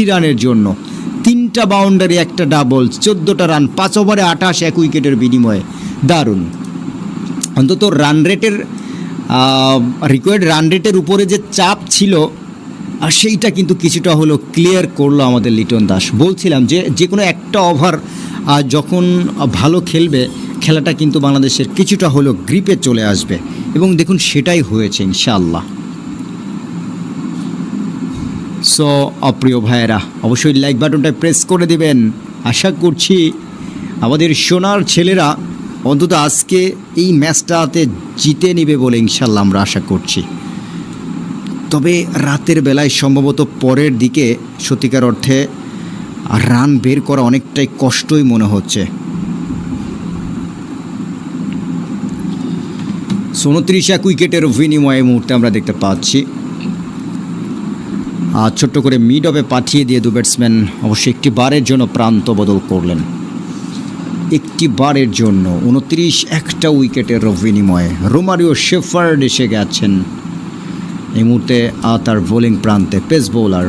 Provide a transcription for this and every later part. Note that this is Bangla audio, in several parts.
চারটি রানের জন্য। তিনটা বাউন্ডারি একটা ডাবল চোদ্দোটা রান পাঁচ ওভারে আঠাশ, এক উইকেটের বিনিময়ে। দারুণ। অন্তত রান রেটের রিকোয়ার্ড রান রেটের উপরে যে চাপ ছিল, আর সেইটা কিন্তু কিছুটা হলো ক্লিয়ার করল আমাদের লিটন দাস। বলছিলাম যে যে কোনো একটা ওভার যখন ভালো খেলবে, খেলাটা কিন্তু বাংলাদেশের কিছুটা হলো গ্রিপে চলে আসবে। এবং দেখুন সেটাই হয়েছে, ইনশাআল্লাহ। সো অপ্রিয় ভাইয়েরা? অবশ্যই লাইক বাটনটা প্রেস করে দিবেন। আশা করছি আমাদের সোনার ছেলেরা অন্তত আজকে এই ম্যাচটাতে জিতে নেবে বলে ইনশাল্লাহ আমরা আশা করছি। তবে রাতের বেলায় সম্ভবত পরের দিকে সত্যিকার অর্থে রান বের করা অনেকটাই কষ্টই মনে হচ্ছে। উনত্রিশ এক উইকেটের বিনিময়ে মুহূর্তে আমরা দেখতে পাচ্ছি। ছোট্ট করে মিড অফে পাঠিয়ে দিয়ে দু ব্যাটসম্যান অবশ্যই একটি বারের জন্য প্রান্ত বদল করলেন। একটি বারের জন্য উনত্রিশ একটা উইকেটের বিনিময়ে রোমারিও শেফার্ড এসে গেছেন। এই মুহূর্তে তার বোলিং প্রান্তে পেস বোলার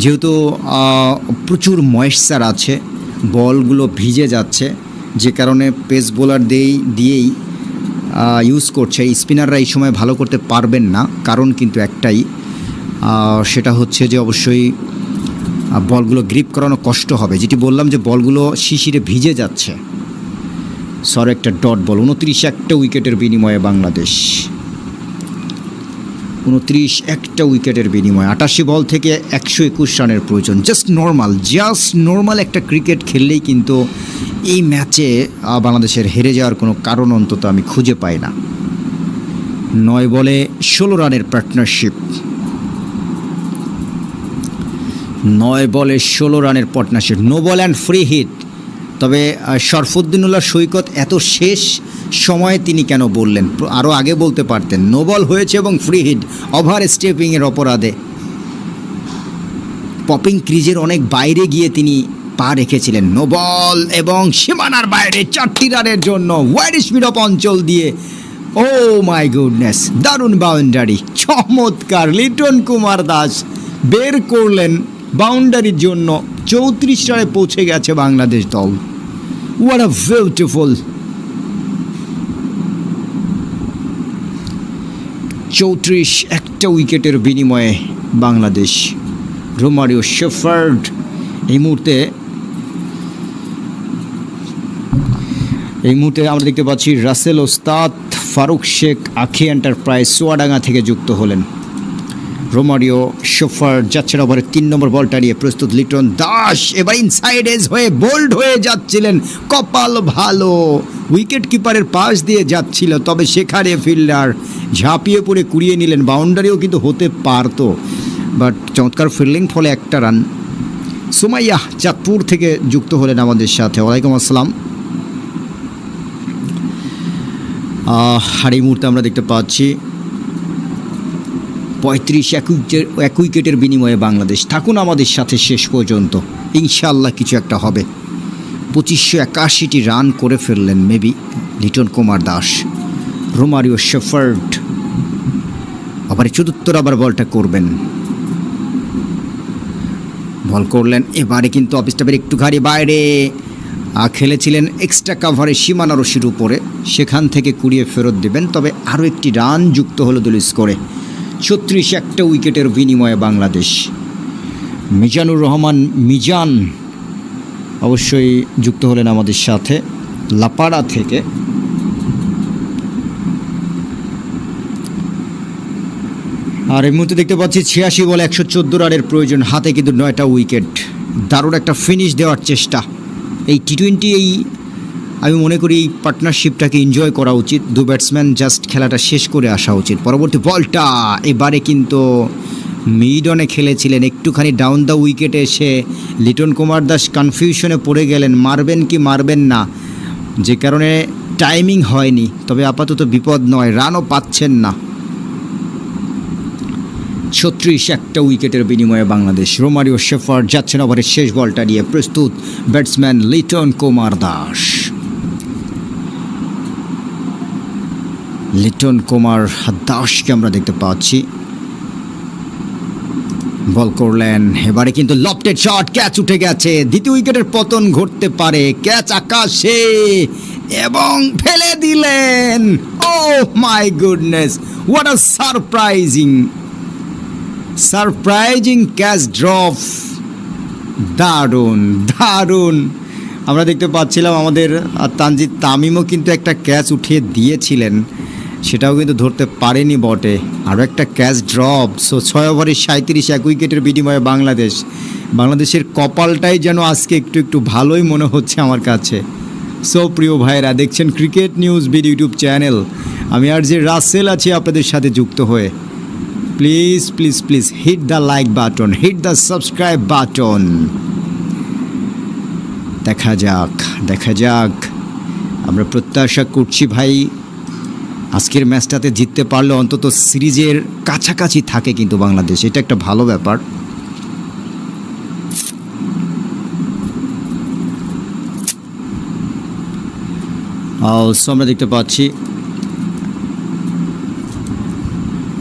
যেহেতু প্রচুর ময়েশ্চার আছে, বলগুলো ভিজে যাচ্ছে, যে কারণে পেস বোলার দিয়েই দিয়েই ইউজ করছে। স্পিনাররা এই সময় ভালো করতে পারবেন না, কারণ কিন্তু একটাই সেটা হচ্ছে যে অবশ্যই বলগুলো গ্রিপ করানো কষ্ট হবে। যেটি বললাম যে বলগুলো শিশিরে ভিজে যাচ্ছে। সর একটা ডট বল, উনত্রিশ একটা উইকেটের বিনিময়ে বাংলাদেশ। উনত্রিশ একটা উইকেটের বিনিময়ে, আটাশি বল থেকে একশো একুশ রানের প্রয়োজন। জাস্ট নর্মাল জাস্ট নর্মাল একটা ক্রিকেট খেললেই কিন্তু এই ম্যাচে বাংলাদেশের হেরে যাওয়ার কোনো কারণ অন্তত আমি খুঁজে পাই না। নয় বলে ষোলো রানের পার্টনারশিপ নয় বলে ষোলো রানের partnership no ball and free hit তবে শরফুদ্দিনুল্লাহ সৈকত এত শেষ সময়ে তিনি কেন বললেন? আরও আগে বলতে পারতেন নো বল হয়েছে এবং ফ্রি হিট ওভার স্টেপিংয়ের অপরাধে। পপিং ক্রিজের অনেক বাইরে গিয়ে তিনি পা রেখেছিলেন। নো বল এবং সীমানার বাইরে চারটি রানের জন্য ওয়াইড স্পিড অফ অঞ্চল দিয়ে। ও মাই গুডনেস দারুণ বাউন্ডারি চমৎকার। লিটন কুমার দাস বের করলেন বাউন্ডারির জন্য চৌত্রিশ রানে পৌঁছে গেছে বাংলাদেশ দল। হোয়াট আ বিউটিফুল চৌত্রিশ একটা উইকেটের বিনিময়ে বাংলাদেশ। রোমারিও শেফার্ড এই মুহূর্তে এই মুহূর্তে আমরা দেখতে পাচ্ছি রাসেল ওস্তাদ, ফারুক শেখ, আখি এন্টারপ্রাইজ, সোয়াডাঙ্গা থেকে যুক্ত হলেন। রোমারিও শোফার যাচ্ছেন ওভারে তিন নম্বর বলটা নিয়ে প্রস্তুত লিটন দাস। এবার ইনসাইড এজ হয়ে বোল্ড হয়ে যাচ্ছিলেন কপাল ভালো। উইকেট কিপারের পাশ দিয়ে যাচ্ছিল, তবে সেখানে ফিল্ডার ঝাঁপিয়ে পড়ে কুড়িয়ে নিলেন। বাউন্ডারিও কিন্তু হতে পারতো বাট চমৎকার ফিল্ডিং ফলে একটা রান সুমাইয়া চাঁদপুর থেকে যুক্ত হলেন আমাদের সাথে। ওয়ালাইকুম আসসালাম। আর এই মুহূর্তে আমরা দেখতে পাচ্ছি পঁয়ত্রিশ এক উইকেট, এক উইকেটের বিনিময়ে বাংলাদেশ। থাকুন আমাদের সাথে শেষ পর্যন্ত। ইনশাআল্লাহ কিছু একটা হবে। পঁচিশশো একাশিটি রান করে ফেললেন maybe Liton Kumar Das. Romario Shepherd. আবার চতুর্থর আবার বলটা করবেন। বল করলেন, এবারে কিন্তু অফ স্টাফের একটু ঘাড়ি বাইরে। খেলেছিলেন এক্সট্রা কাভারে সীমানা রশির উপরে। সেখান থেকে কুড়িয়ে ফেরত দেবেন। তবে আরও একটি রান যুক্ত হলো দল স্কোরে ছত্রিশ একটা উইকেটের বিনিময়ে বাংলাদেশ। মিজানুর রহমান, মিজান অবশ্যই যুক্ত হলেন আমাদের সাথে, লাপাড়া থেকে। আর এই মুহূর্তে দেখতে পাচ্ছি ছিয়াশি বলে একশো চোদ্দ রানের প্রয়োজন, হাতে কিন্তু নয়টা উইকেট। দারুণ একটা ফিনিশ দেওয়ার চেষ্টা। এই টি টোয়েন্টি এই আমি মনে করি এই পার্টনারশিপটাকে এনজয় করা উচিত। দু ব্যাটসম্যান জাস্ট খেলাটা শেষ করে আসা উচিত। পরবর্তী বলটা, এবারে কিন্তু মিডনে খেলেছিলেন। একটুখানি ডাউন দ্য উইকেটে এসে লিটন কুমার দাস কনফিউশনে পড়ে গেলেন। মারবেন কি মারবেন না? যে কারণে টাইমিং হয়নি। তবে আপাতত বিপদ নয়। রানও পাচ্ছেন না। ছত্রিশ একটা উইকেটের বিনিময়ে বাংলাদেশ। রোমারিও শেফার যাচ্ছেন ওভারের শেষ বলটা নিয়ে। প্রস্তুত ব্যাটসম্যান লিটন কুমার দাস। লিটন কুমার দাসকে আমরা দেখতে পাচ্ছি। বল করলেন, এবারে কিন্তু লফটেড শট, ক্যাচ উঠে গেছে। দ্বিতীয় উইকেটের পতন ঘটতে পারে। ক্যাচ আকাশে এবং ফেলে দিলেন। ও my goodness what a surprising surprising catch drop দারুণ দারুণ। আমরা দেখতে পাচ্ছিলাম আমাদের তানজিদ তামিমও কিন্তু একটা ক্যাচ উঠিয়ে দিয়েছিলেন। সেটাও কিন্তু ধরতে পারেনি বটে। আরও একটা ক্যাচ ড্রপ। সো ছয় ওভারে সাঁত্রিশ এক উইকেটের বিনিময়ে বাংলাদেশ। বাংলাদেশের কপালটাই যেন আজকে একটু একটু ভালোই মনে হচ্ছে আমার কাছে। সো প্রিয় ভাইরা দেখছেন cricket news BD YouTube channel. আমি আর যে রাসেল আছি আপনাদের সাথে যুক্ত হয়ে। Please please please hit the like button hit the subscribe button দেখা যাক দেখা যাক। আমরা প্রত্যাশা করছি ভাই আজকের ম্যাচটাতে জিততে পারলে অন্তত সিরিজের কাছাকাছি থাকে কিন্তু বাংলাদেশ। এটা একটা ভালো ব্যাপার। আমরা দেখতে পাচ্ছি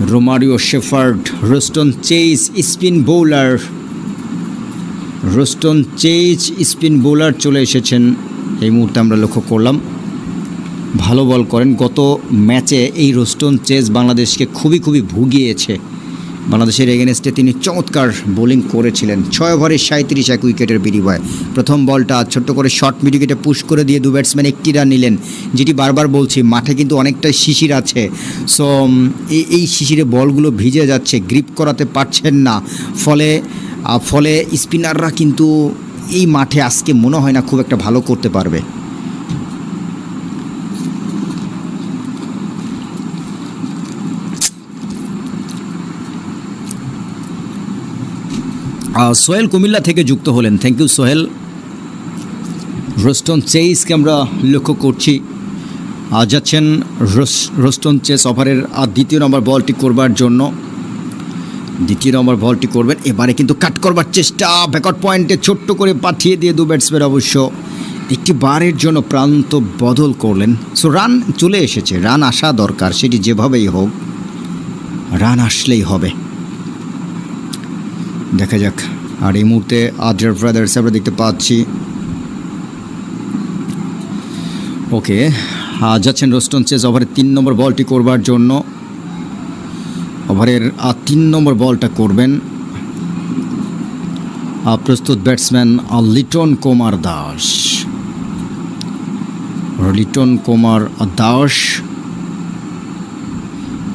Romario Shepherd, Roston Chase spin bowler, Roston Chase spin bowler চলে এসেছেন। এই মুহূর্তে আমরা লক্ষ্য করলাম। ভালো বল করেন। গত ম্যাচে এই রোস্টন চেজ বাংলাদেশকে খুবই খুবই ভুগিয়েছে। বাংলাদেশের এগেনস্টে তিনি চমৎকার বোলিং করেছিলেন। ছয় ওভারে সাঁত্রিশ এক উইকেটের বিনিময়ে। প্রথম বলটা ছোট্ট করে শর্ট মিডিকেটে পুশ করে দিয়ে দু ব্যাটসম্যান একটি রান নিলেন, যেটি বারবার বলছি, মাঠে কিন্তু অনেকটাই শিশির আছে। সো এই এই শিশিরে বলগুলো ভিজে যাচ্ছে, গ্রিপ করাতে পারছেন না। ফলে ফলে স্পিনাররা কিন্তু এই মাঠে আজকে মনে হয় না খুব একটা ভালো করতে পারবে। সোহেল কুমিল্লা থেকে যুক্ত হলেন। Thank you Sohel. রোস্টন চেইসকে আমরা লক্ষ্য করছি। যাচ্ছেন রোস- রোস্টন চেস ওভারের দ্বিতীয় নম্বর বলটি করবার জন্য। দ্বিতীয় নম্বর বলটি করবেন। এবারে কিন্তু কাট করবার চেষ্টা। ব্যাকআউট পয়েন্টে ছোট্ট করে পাঠিয়ে দিয়ে দু ব্যাটসম্যান অবশ্য একটি বারের জন্য প্রান্ত বদল করলেন। সো রান চলে এসেছে। রান আসা দরকার। সেটি যেভাবেই হোক রান আসলেই হবে। দেখা যাক। আর এই মুহূর্তে আদ্রার ব্রাদার্স আমরা দেখতে পাচ্ছি। ওকে যাচ্ছেন রোস্টন চেস ওভারের তিন নম্বর বলটি করবার জন্য। ওভারের আহ, তিন নম্বর বলটা করবেন। প্রস্তুত ব্যাটসম্যান লিটন কুমার দাস। লিটন কুমার দাস।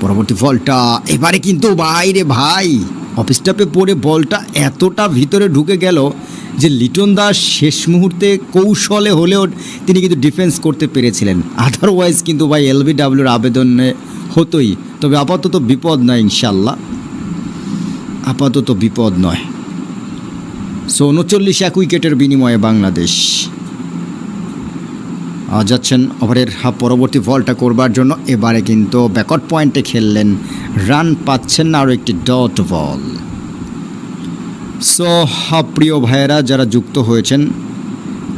পরবর্তী বলটা এবারে কিন্তু বাইরে ভাই। অফ পড়ে বলটা এতটা ভিতরে ঢুকে গেল যে লিটন দাস শেষ মুহূর্তে কৌশলে হলেও তিনি কিন্তু ডিফেন্স করতে পেরেছিলেন। আদারওয়াইজ কিন্তু ভাই এলবিডাব্লিউর আবেদনে হতোই। তবে আপাতত বিপদ নয় ইনশাল্লাহ আপাতত বিপদ নয়। সো উনচল্লিশ এক উইকেটের বিনিময়ে বাংলাদেশ। যাচ্ছেন ওভারের পরবর্তী বলটা করবার জন্য। এবারে কিন্তু ব্যাকআউট পয়েন্টে খেললেন, রান পাচ্ছেন না আরও একটি ডট বল। সো প্রিয় ভাইয়েরা, যারা যুক্ত হয়েছেন,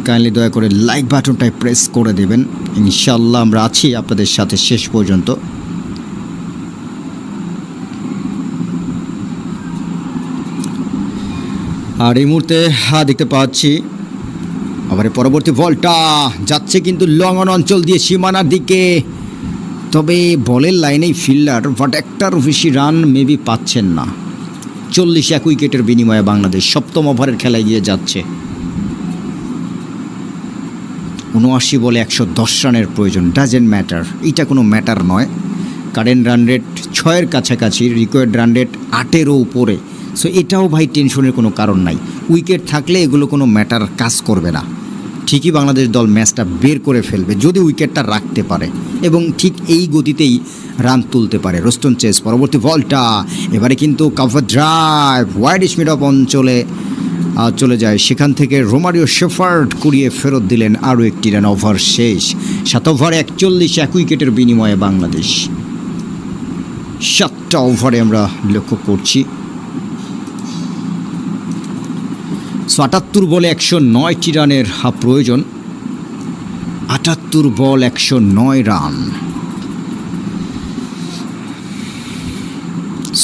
কাইন্ডলি দয়া করে লাইক বাটনটায় প্রেস করে দেবেন। ইনশাল্লাহ আমরা আছি আপনাদের সাথে শেষ পর্যন্ত। আর এই মুহূর্তে হা, দেখতে পাচ্ছি আবার পরবর্তী বলটা। যাচ্ছে কিন্তু লং অন অঞ্চল দিয়ে সীমানার দিকে। তবে বলের লাইনেই ফিল্ডার বাট একটার বেশি রান মেবি পাচ্ছেন না। চল্লিশ এক উইকেটের বিনিময়ে বাংলাদেশ সপ্তম ওভারের খেলায় গিয়ে যাচ্ছে। উনআশি বলে একশো দশ রানের প্রয়োজন ডাজেন্ট ম্যাটার। এটা কোনো ম্যাটার নয়। কারেন্ট রান রেট ছয়ের কাছাকাছি রিকোয়ার্ড রান রেট আটেরও উপরে। সো এটাও ভাই টেনশনের কোনো কারণ নাই। উইকেট থাকলে এগুলো কোনো ম্যাটার কাজ করবে না। ঠিকই বাংলাদেশ দল ম্যাচটা বের করে ফেলবে, যদি উইকেটটা রাখতে পারে এবং ঠিক এই গতিতেই রান তুলতে পারে রোস্টন চেস। পরবর্তী বলটা, এবারে কিন্তু cover drive, wide mid off অঞ্চলে চলে যায়। সেখান থেকে রোমারিও শেফার্ড কুড়িয়ে ফেরত দিলেন আরও একটি রান ওভার শেষ। সাত ওভার একচল্লিশ, এক উইকেটের বিনিময়ে বাংলাদেশ। সাতটা ওভারে আমরা লক্ষ্য করছি। সো আটাত্তর বলে একশো নয়টি রানের প্রয়োজন। আটাত্তর বল একশো নয় রান।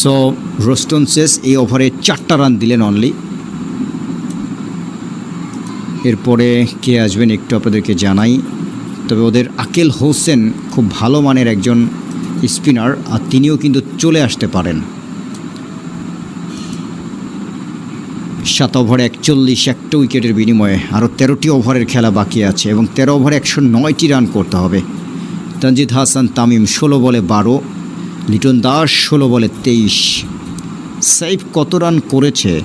সো রোস্টন শেষ এই ওভারে চারটা রান দিলেন অনলি এরপরে কে আসবেন একটু আপনাদেরকে জানাই। তবে ওদের আকেল হোসেন খুব ভালো মানের একজন স্পিনার, আর তিনিও কিন্তু চলে আসতে পারেন। সাত ওভারে একচল্লিশ একটা উইকেটের বিনিময়ে আরও তেরোটি ওভারের খেলা বাকি আছে এবং তেরো ওভারে একশো নয়টি রান করতে হবে। তানজিদ হাসান, তামিম ষোলো বলে বারো, লিটন দাস ষোলো বলে তেইশ। সাইফ কত রান করেছে?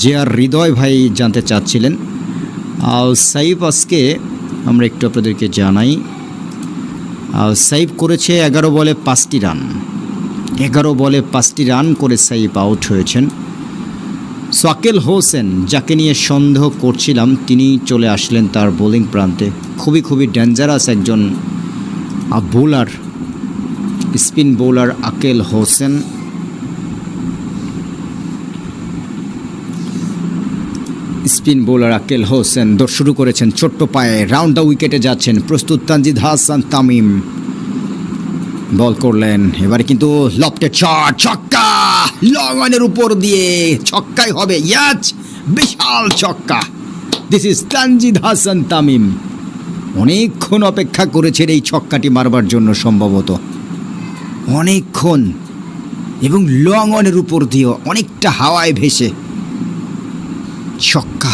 যে আর হৃদয় ভাই জানতে চাচ্ছিলেন। সাইফ আজকে, আমরা একটু আপনাদেরকে জানাই সাইফ করেছে এগারো বলে পাঁচটি রান। এগারো বলে পাঁচটি রান করে সাইফ আউট হয়েছেন। সাকেল হোসেন, যাকে নিয়ে সন্দেহ করছিলাম, তিনি চলে আসলেন তার বোলিং প্রান্তে। খুবই খুবই ডেঞ্জারাস একজন bowler spin bowler Akeal Hosein. Spin bowler Akeal Hosein দৌড় শুরু করেছেন ছোট্ট পায়ে। রাউন্ড দ্য উইকেটে যাচ্ছেন প্রস্তুত তানজিদ হাসান তামিম। বল করলেন। এবারে কিন্তু লপটে চট ছক্কা! লং অনের উপর দিয়ে ছক্কাই হবে। ইয়াচ বিশাল ছক্কা। This is Tanzid Hasan Tamim. অনেকক্ষণ অপেক্ষা করেছেন এই ছক্কাটি মারবার জন্য সম্ভবত। অনেকক্ষণ এবং লং অনের উপর দিয়েও অনেকটা হাওয়ায় ভেসে। ছক্কা,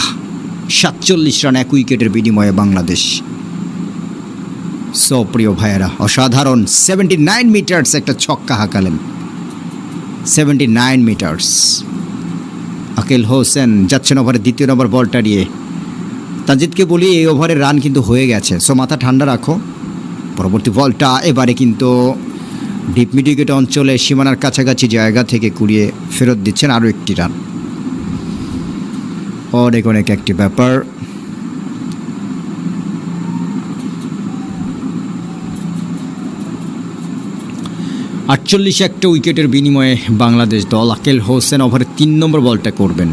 সাতচল্লিশ রান এক উইকেটের বিনিময়ে বাংলাদেশ। সো প্রিয় ভাইয়েরা, অসাধারণ সেভেন্টি নাইন মিটার্স একটা ছক্কা হাঁকালেন। Seventy nine metres Akeal Hosein যাচ্ছেন ওভারে দ্বিতীয় নম্বর বলটা নিয়ে। তাজিদকে বলি, এই ওভারের রান কিন্তু হয়ে গেছে। সো মাথা ঠান্ডা রাখো। পরবর্তী বলটা এবারে কিন্তু ডিপ মিডিকেট অঞ্চলে সীমানার কাছাকাছি জায়গা থেকে কুড়িয়ে ফেরত দিচ্ছেন আরও একটি রান। অনেক অনেক, একটি ব্যাপার। আটচল্লিশ একটা উইকেটের বিনিময়ে বাংলাদেশ দল আকেল হোসেন ওভারে তিন নম্বর বলটা করবেন।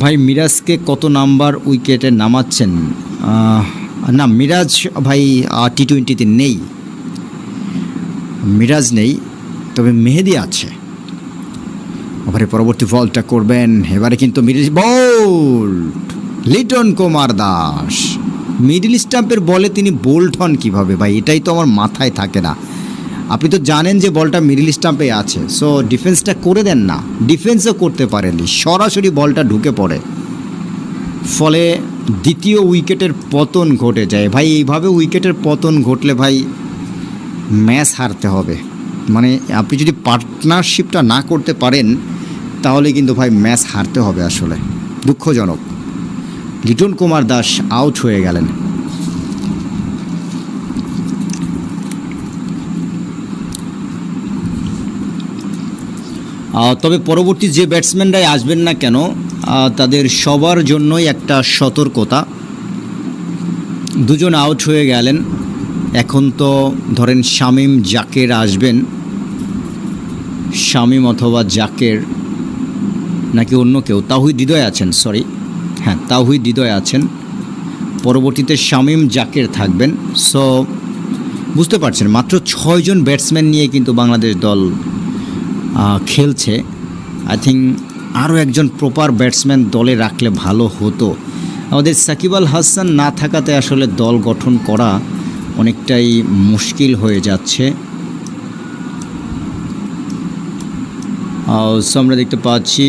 ভাই, মিরাজকে কত নাম্বার উইকেটে নামাচ্ছেন? না, মিরাজ ভাই টি টোয়েন্টিতে নেই। মিরাজ নেই, তবে মেহেদি আছে। ওভারে পরবর্তী বলটা করবেন। এবারে কিন্তু middle bowled Liton Kumar Das. Middle স্টাম্পের বলে তিনি বোল্ড হন কীভাবে? ভাই, এটাই তো আমার মাথায় থাকে না। আপনি তো জানেন যে বলটা মিডিল স্টাম্পে আছে সো ডিফেন্সটা করে দেন না। ডিফেন্সও করতে পারেননি, সরাসরি বলটা ঢুকে পড়ে। ফলে দ্বিতীয় উইকেটের পতন ঘটে যায়। ভাই, এইভাবে উইকেটের পতন ঘটলে ভাই ম্যাচ হারতে হবে। মানে আপনি যদি পার্টনারশিপটা না করতে পারেন, তাহলে কিন্তু ভাই ম্যাচ হারতে হবে আসলে। দুঃখজনক। লিটন কুমার দাস আউট হয়ে গেলেন। তবে পরবর্তী যে ব্যাটসম্যানরাই আসবেন না কেন তাদের সবার জন্যই একটা সতর্কতা। দুজন আউট হয়ে গেলেন। এখন তো ধরেন শামিম জাকের আসবেন। শামিম অথবা জাকের নাকি অন্য কেউ? তাহিদ হৃদয় আছেন সরি হ্যাঁ তাহিদ হৃদয় আছেন। পরবর্তীতে শামিম জাকের থাকবেন। সো বুঝতে পারছেন, মাত্র ছয়জন ব্যাটসম্যান নিয়ে কিন্তু বাংলাদেশ দল খেলছে। আই থিঙ্ক আরও একজন প্রপার ব্যাটসম্যান দলে রাখলে ভালো হতো। আমাদের সাকিব আল হাসান না থাকাতে আসলে দল গঠন করা অনেকটাই মুশকিল হয়ে যাচ্ছে। আমরা দেখতে পাচ্ছি,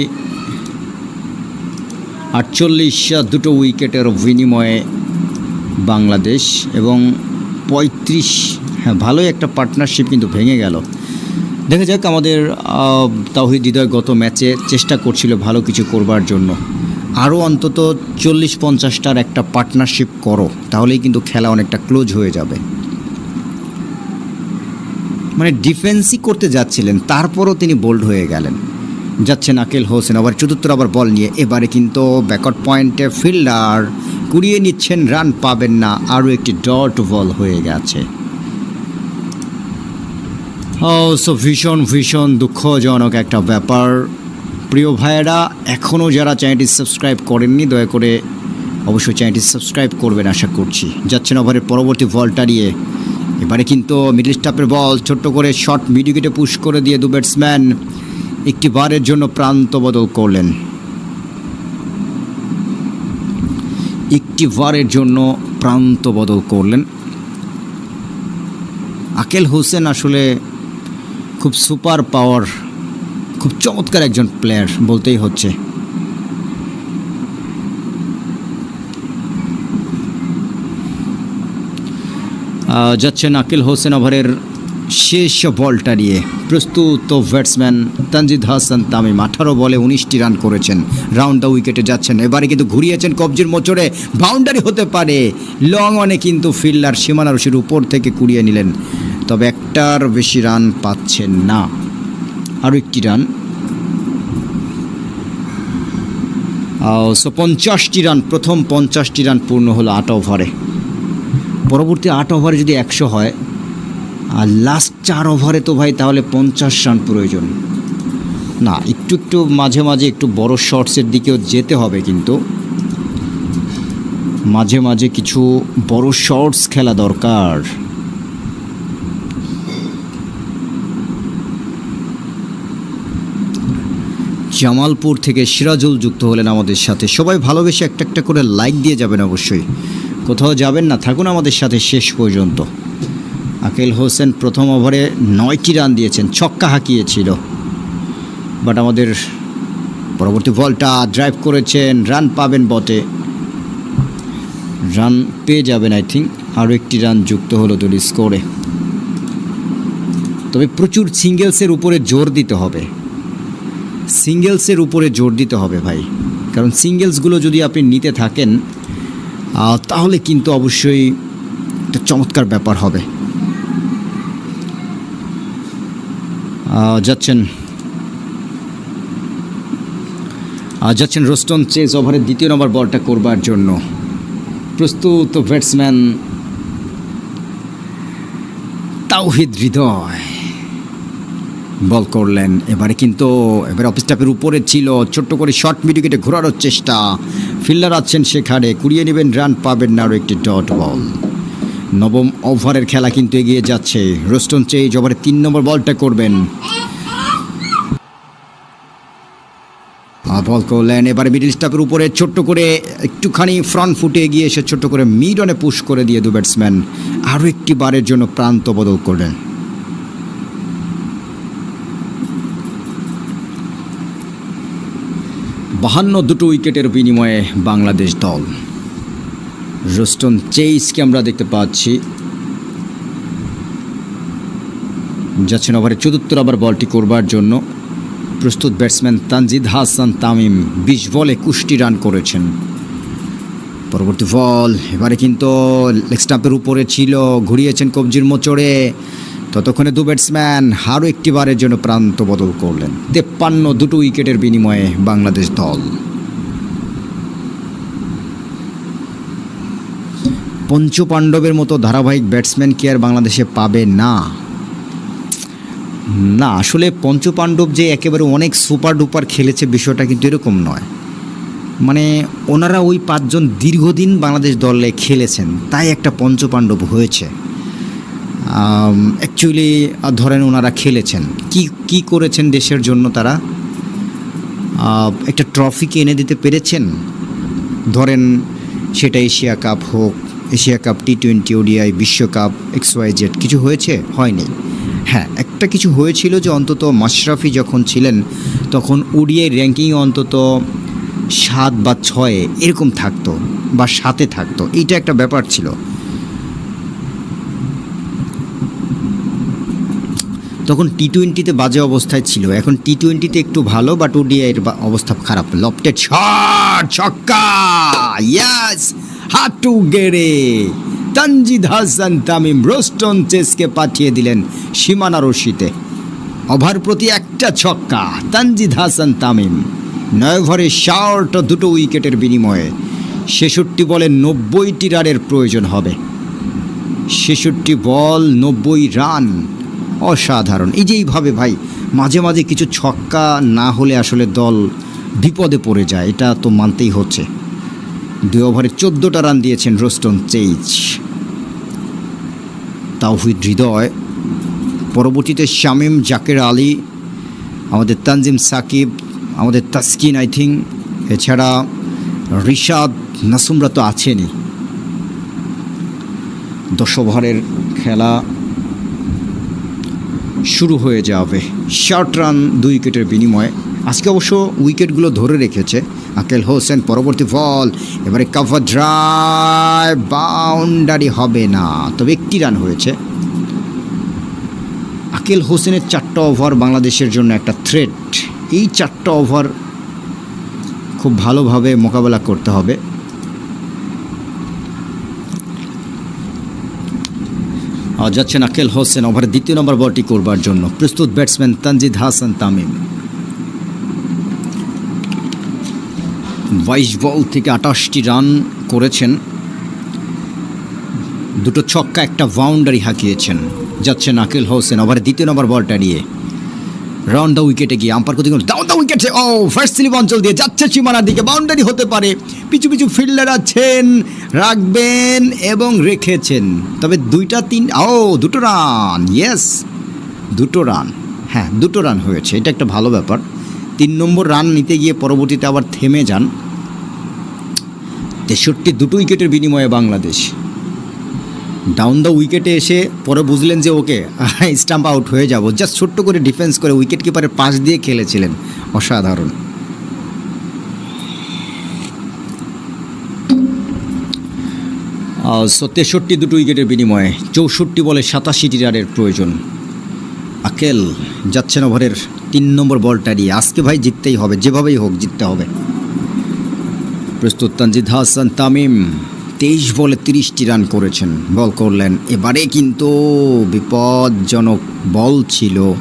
আটচল্লিশ দুটো উইকেটের বিনিময়ে বাংলাদেশ এবং পঁয়ত্রিশ হ্যাঁ ভালোই একটা পার্টনারশিপ কিন্তু ভেঙে গেল। দেখা যাক আমাদের আহ, তাওহিদ হৃদয় গত ম্যাচে চেষ্টা করছিল ভালো কিছু করবার জন্য। আরও অন্তত চল্লিশ পঞ্চাশটার একটা পার্টনারশিপ করো তাহলেই কিন্তু খেলা অনেকটা ক্লোজ হয়ে যাবে। মানে ডিফেন্সই করতে যাচ্ছিলেন তারপরও তিনি বোল্ড হয়ে গেলেন। যাচ্ছেন আকেল হোসেন আবার চতুর্থ আবার বল নিয়ে। এবারে কিন্তু ব্যাকআউট পয়েন্টে ফিল্ডার কুড়িয়ে নিচ্ছেন রান পাবেন না আরও একটি ডট বল হয়ে গেছে। সো ভীষণ ভীষণ দুঃখজনক একটা ব্যাপার। প্রিয় ভাইয়েরা এখনও যারা চ্যানেলটি সাবস্ক্রাইব করেননি, দয়া করে অবশ্যই চ্যানেলটি সাবস্ক্রাইব করবেন আশা করছি। যাচ্ছেন ওভারের পরবর্তী বলটা নিয়ে। এবারে কিন্তু মিডল স্টাপের বল, ছোট্ট করে শর্ট মিডিকেটে পুশ করে দিয়ে দু ব্যাটসম্যান একটি বারের জন্য প্রান্ত বদল করলেন। একটি বারের জন্য প্রান্ত বদল করলেন। আকেল হোসেন আসলে খুব সুপার পাওয়ার, খুব চমৎকার একজন প্লেয়ার বলতেই হচ্ছে। যাচ্ছেন আকিল হোসেন ওভারের শেষ বলটা নিয়ে। প্রস্তুত ব্যাটসম্যান তানজিদ হাসান তামিম, আঠারো বলে উনিশটি রান করেছেন। রাউন্ড দ্য উইকেটে যাচ্ছেন। এবারে কিন্তু ঘুরিয়েছেন কবজির মোচড়ে। বাউন্ডারি হতে পারে। লং অনে কিন্তু ফিল্ডার সীমানা রশির উপর থেকে কুড়িয়ে নিলেন তবে একটার বেশি রান পাচ্ছেন না। আরও একটি রান। সো পঞ্চাশটি রান, প্রথম পঞ্চাশটি রান পূর্ণ হলো আট ওভারে। পরবর্তী আট ওভারে যদি একশো হয়, আর লাস্ট চার ওভারে তো ভাই তাহলে পঞ্চাশ রান প্রয়োজন। না, একটু একটু মাঝে মাঝে একটু বড় শর্টসের দিকেও যেতে হবে কিন্তু। মাঝে মাঝে কিছু বড় শর্টস খেলা দরকার। জামালপুর থেকে সিরাজুল যুক্ত হলেন আমাদের সাথে। সবাই ভালোবেসে একটা একটা করে লাইক দিয়ে যাবেন অবশ্যই। কোথাও যাবেন না, থাকুন আমাদের সাথে শেষ পর্যন্ত। আকিল হোসেন প্রথম ওভারে নয়টি রান দিয়েছেন, ছক্কা হাঁকিয়েছিল। বাট আমাদের পরবর্তী বলটা ড্রাইভ করেছেন রান পাবেন বটে। রান পেয়ে যাবেন আই থিঙ্ক আরও একটি রান যুক্ত হলো দল স্কোরে তবে প্রচুর সিঙ্গেলসের উপরে জোর দিতে হবে। সিঙ্গেলসের উপরে জোর দিতে হবে ভাই। কারণ সিঙ্গেলসগুলো যদি আপনি নিতে থাকেন তাহলে কিন্তু অবশ্যই একটা চমৎকার ব্যাপার হবে। যাচ্ছেন। যাচ্ছেন রোস্টন চেস ওভারের দ্বিতীয় নম্বর বলটা করবার জন্য। প্রস্তুত ব্যাটসম্যান তাওহিদ হৃদয়। বল করলেন। এবারে কিন্তু, এবারে অফিস স্টাফের উপরে ছিল, ছোট্ট করে শর্ট মিডিকেটে ঘোরানোর চেষ্টা। ফিল্ডার আছেন সেখানে, কুড়িয়ে নেবেন রান পাবেন না আরও একটি ডট বল নবম ওভারের খেলা কিন্তু এগিয়ে যাচ্ছে। রোস্টন চেজ ওভারে তিন নম্বর বলটা করবেন। বল করলেন। এবারে মিডিল স্টাফের উপরে ছোট্ট করে একটুখানি ফ্রন্ট ফুটে এগিয়ে এসে ছোট্ট করে মিড অনে পুশ করে দিয়ে দু ব্যাটসম্যান আরও একটি বারের জন্য প্রান্ত বদল করলেন। বাহান্ন দুটো উইকেটের বিনিময়ে বাংলাদেশ দল। রোস্টন চেইসকে আমরা দেখতে পাচ্ছি। যাচ্ছেন ওভারে চতুর্থ আবার বলটি করবার জন্য। প্রস্তুত ব্যাটসম্যান তানজিদ হাসান তামিম বিশ বলে কুষ্টি রান করেছেন। পরবর্তী বল, এবারে কিন্তু লেগ স্টাম্পের উপরে ছিল, ঘুরিয়েছেন কবজির মোচড়ে। ততক্ষণে দু ব্যাটসম্যান আরও একটি বারের জন্য প্রান্ত বদল করলেন। তেপ্পান্ন দুটো উইকেটের বিনিময়ে বাংলাদেশ দল। পঞ্চপাণ্ডবের মতো ধারাবাহিক ব্যাটসম্যান কি আর বাংলাদেশে পাবে না? না, আসলে পঞ্চপাণ্ডব যে একেবারে অনেক সুপার ডুপার খেলেছে বিষয়টা কিন্তু এরকম নয়। মানে ওনারা ওই পাঁচজন দীর্ঘদিন বাংলাদেশ দলে খেলেছেন, তাই একটা পঞ্চপাণ্ডব হয়েছে। অ্যাকচুয়ালি ধরেন ওনারা খেলেছেন। কি কি করেছেন দেশের জন্য তারা? একটা ট্রফিকে এনে দিতে পেরেছেন? ধরেন, সেটা এশিয়া কাপ হোক, Asia cup T twenty ODI বিশ্বকাপ এক্স ওয়াই জেড কিছু হয়েছে? হয়নি। হ্যাঁ একটা কিছু হয়েছিল যে অন্তত মাশরাফি যখন ছিলেন, তখন ওডিআই র্যাঙ্কিং অন্তত সাত বা ছয়ে এরকম থাকতো বা সাতে থাকতো। এইটা একটা ব্যাপার ছিল। তখন টি টোয়েন্টিতে বাজে অবস্থায় ছিল। এখন টি টোয়েন্টিতে একটু ভালো বাট ওডিআইয়ের অবস্থা খারাপ। লফটেড শট ছক্কা! ইয়াস হাটু গেড়ে। তানজিদ হাসান, তামিম রোস্টন চেসকে পাঠিয়ে দিলেন সীমানা রশিতে। ওভার প্রতি একটা ছক্কা, তানজিদ হাসান, তামিম। নয় ওভারে শর্ট দুটো উইকেটের বিনিময়ে। ছেষট্টি বলে নব্বইটি রানের প্রয়োজন হবে। ছেষট্টি বল, নব্বই রান। অসাধারণ। এই যে এইভাবে ভাই, মাঝে মাঝে কিছু ছক্কা না হলে আসলে দল বিপদে পড়ে যায়, এটা তো মানতেই হচ্ছে। দুই ওভারে চোদ্দোটা রান দিয়েছেন রোস্টন চেইজ তাওহিদ হৃদয়। পরবর্তীতে শামীম, জাকের আলী, আমাদের তানজিম সাকিব, আমাদের তাসকিন, আই থিঙ্ক। এছাড়া রিশাদ নাসুমরা তো আছেনই। দশ ওভারের খেলা শুরু হয়ে যাবে। শর্ট রান, দুই উইকেটের বিনিময়ে। আজকে অবশ্য উইকেটগুলো ধরে রেখেছে আকেল হোসেন। পরবর্তী বল। এবারে কাভার ড্রাইভ। বাউন্ডারি হবে না। তবে একটি রান হয়েছে। আকেল হোসেনের চারটা ওভার বাংলাদেশের জন্য একটা থ্রেট এই চারটা ওভার খুব ভালোভাবে মোকাবেলা করতে হবে। যাচ্ছেন আকেল হোসেন ওভারের দ্বিতীয় নম্বর বলটি করবার জন্য। প্রস্তুত ব্যাটসম্যান তানজিদ হাসান তামিম। বাইশ বল থেকে আটাশটি রান করেছেন। দুটো ছক্কা, একটা বাউন্ডারি হাঁকিয়েছেন। যাচ্ছেন আকিল হোসেন ওভারের দ্বিতীয় নম্বর বলটা নিয়ে। রাউন্ড দ্য উইকেটে গিয়ে আম্পার কোথায় ডাউন দ্য উইকেটে ও ফার্স্ট স্লিপ অঞ্চল দিয়ে যাচ্ছে সীমানার দিকে বাউন্ডারি হতে পারে। পিছু পিছু ফিল্ডার আছেন, রাখবেন এবং রেখেছেন। তবে দুইটা তিন, ও, দুটো রান ইয়েস দুটো রান হ্যাঁ দুটো রান হয়েছে, এটা একটা ভালো ব্যাপার। তিন নম্বর রান নিতে গিয়ে পরবর্তীতে আবার থেমে যান। তেষট্টি দুটো উইকেটের বিনিময়ে বাংলাদেশ। ডাউন দ্য উইকেটে এসে পরে বুঝলেন যে ওকে স্টাম্প আউট হয়ে যাব। জাস্ট ছোট্ট করে ডিফেন্স করে উইকেট কিপারের পাশ দিয়ে খেলেছিলেন। অসাধারণ। সো তেষট্টি দুটো উইকেটের বিনিময়ে চৌষট্টি বলে সাতাশিটি রানের প্রয়োজন। আকেল যাচ্ছেন ওভারের তিন নম্বর বলটা দিয়ে আজকে ভাই জিততেই হবে, যেভাবেই হোক জিততে হবে। প্রস্তুত তানজিদ হাসান, তামিম। তেইশ বলে তিরিশটি রান করেছেন। বল করলেন। এবারে কিন্তু বিপজ্জনক বল ছিল।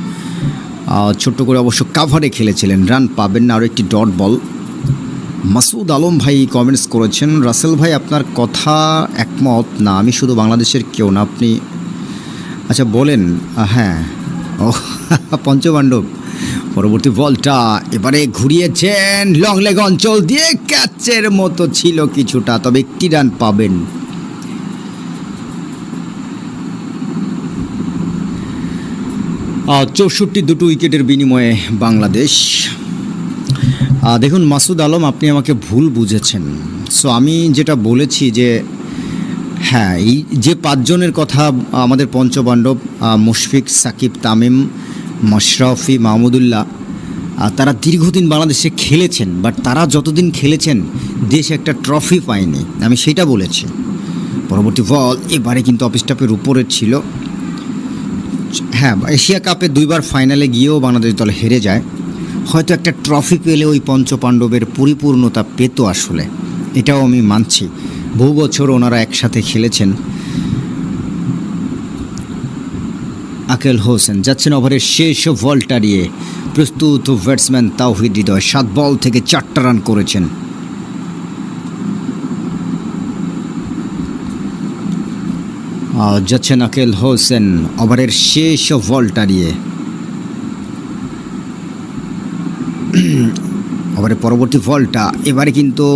ছোট্ট করে অবশ্য কাভারে খেলেছিলেন। রান পাবেন না। আরও একটি ডট বল মাসুদ আলম ভাই কমেন্টস করেছেন, রাসেল ভাই, আপনার কথা একমত। না, আমি শুধু বাংলাদেশের কেউ না। আপনি আচ্ছা বলেন। হ্যাঁ। ও, পঞ্চপাণ্ডব। পরবর্তী বলটা এবারে ঘুরিয়েছেন লং লেগ অঞ্চল দিয়ে ক্যাচের মতো ছিল কিছুটা, তবে একটি রান পাবেন। চৌষট্টি দুটো উইকেটের বিনিময়ে বাংলাদেশ। দেখুন, মাসুদ আলম, আপনি আমাকে ভুল বুঝেছেন। সো আমি যেটা বলেছি যে হ্যাঁ এই যে পাঁচজনের কথা আমাদের পঞ্চপাণ্ডব মুশফিক, সাকিব, তামিম মশরফি মাহমুদুল্লাহ তারা দীর্ঘদিন বাংলাদেশে খেলেছেন বাট তারা যতদিন খেলেছেন, দেশ একটা ট্রফি পায়নি। আমি সেটা বলেছি। পরবর্তী বল, এবারে কিন্তু অফিস স্টাফের উপরে ছিল। হ্যাঁ এশিয়া কাপে দুইবার ফাইনালে গিয়েও বাংলাদেশ দল হেরে যায়। হয়তো একটা ট্রফি পেলে ওই পঞ্চপাণ্ডবের পরিপূর্ণতা পেত আসলে। এটাও আমি মানছি। বহু বছর ওনারা একসাথে খেলেছেন। আকেল হোসেন যাচ্ছেন ওভারের শেষ বলটা দিয়ে প্রস্তুত ব্যাটসম্যান তাওহিদ হৃদয়, সাত বল থেকে চারটা রান করেছেন। যাচ্ছেন আকেল হোসেন ওভারের শেষ বলটা দিয়ে ওভারের পরবর্তী বলটা এবারে কিন্তু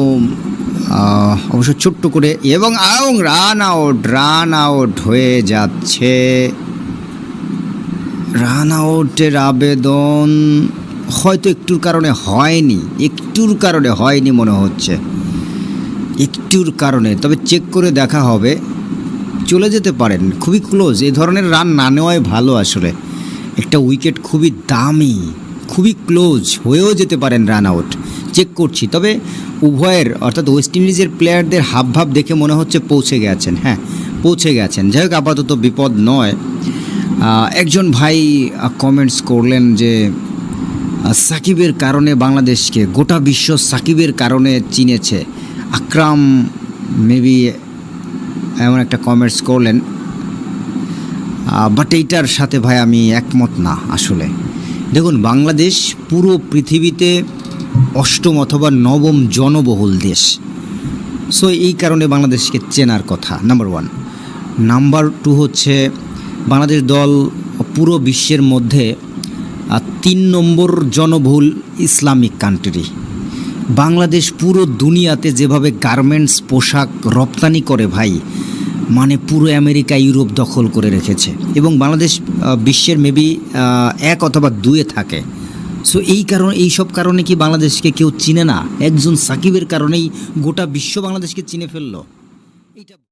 অবশ্য ছোট্ট করে এবং আয়ং রান আউট রান আউট হয়ে যাচ্ছে। রান আউটের আবেদন। হয়তো একটুর কারণে হয়নি, একটুর কারণে হয়নি মনে হচ্ছে। একটুর কারণে, তবে চেক করে দেখা হবে। চলে যেতে পারেন, খুবই ক্লোজ এই ধরনের রান না নেওয়াই ভালো আসলে। একটা উইকেট খুবই দামি, খুবই ক্লোজ হয়েও যেতে পারেন রান আউট চেক করছি, তবে উভয়ের, অর্থাৎ ওয়েস্ট ইন্ডিজের প্লেয়ারদের হাবভাব দেখে মনে হচ্ছে পৌঁছে গেছেন। হ্যাঁ পৌঁছে গেছেন। যাই হোক, আপাতত বিপদ নয়। একজন ভাই কমেন্টস করলেন যে সাকিবের কারণে বাংলাদেশকে, গোটা বিশ্ব সাকিবের কারণে চিনেছে। আকরাম মেবি এমন একটা কমেন্টস করলেন। বাট এইটার সাথে ভাই আমি একমত না আসলে। দেখুন, বাংলাদেশ পুরো পৃথিবীতে অষ্টম অথবা নবম জনবহুল দেশ। সো এই কারণে বাংলাদেশকে চেনার কথা নাম্বার ওয়ান নাম্বার টু হচ্ছে বাংলাদেশ দল পুরো বিশ্বের মধ্যে তিন নম্বর জনবহুল ইসলামিক কান্ট্রি। বাংলাদেশ পুরো দুনিয়াতে যেভাবে গার্মেন্টস, পোশাক রপ্তানি করে ভাই মানে পুরো আমেরিকা, ইউরোপ দখল করে রেখেছে এবং বাংলাদেশ বিশ্বের মেবি এক অথবা দুয়ে থাকে। সো এই কারণে, এই সব কারণে কি বাংলাদেশকে কেউ চিনে না? একজন সাকিবের কারণেই গোটা বিশ্ব বাংলাদেশকে চিনে ফেলল। এইটা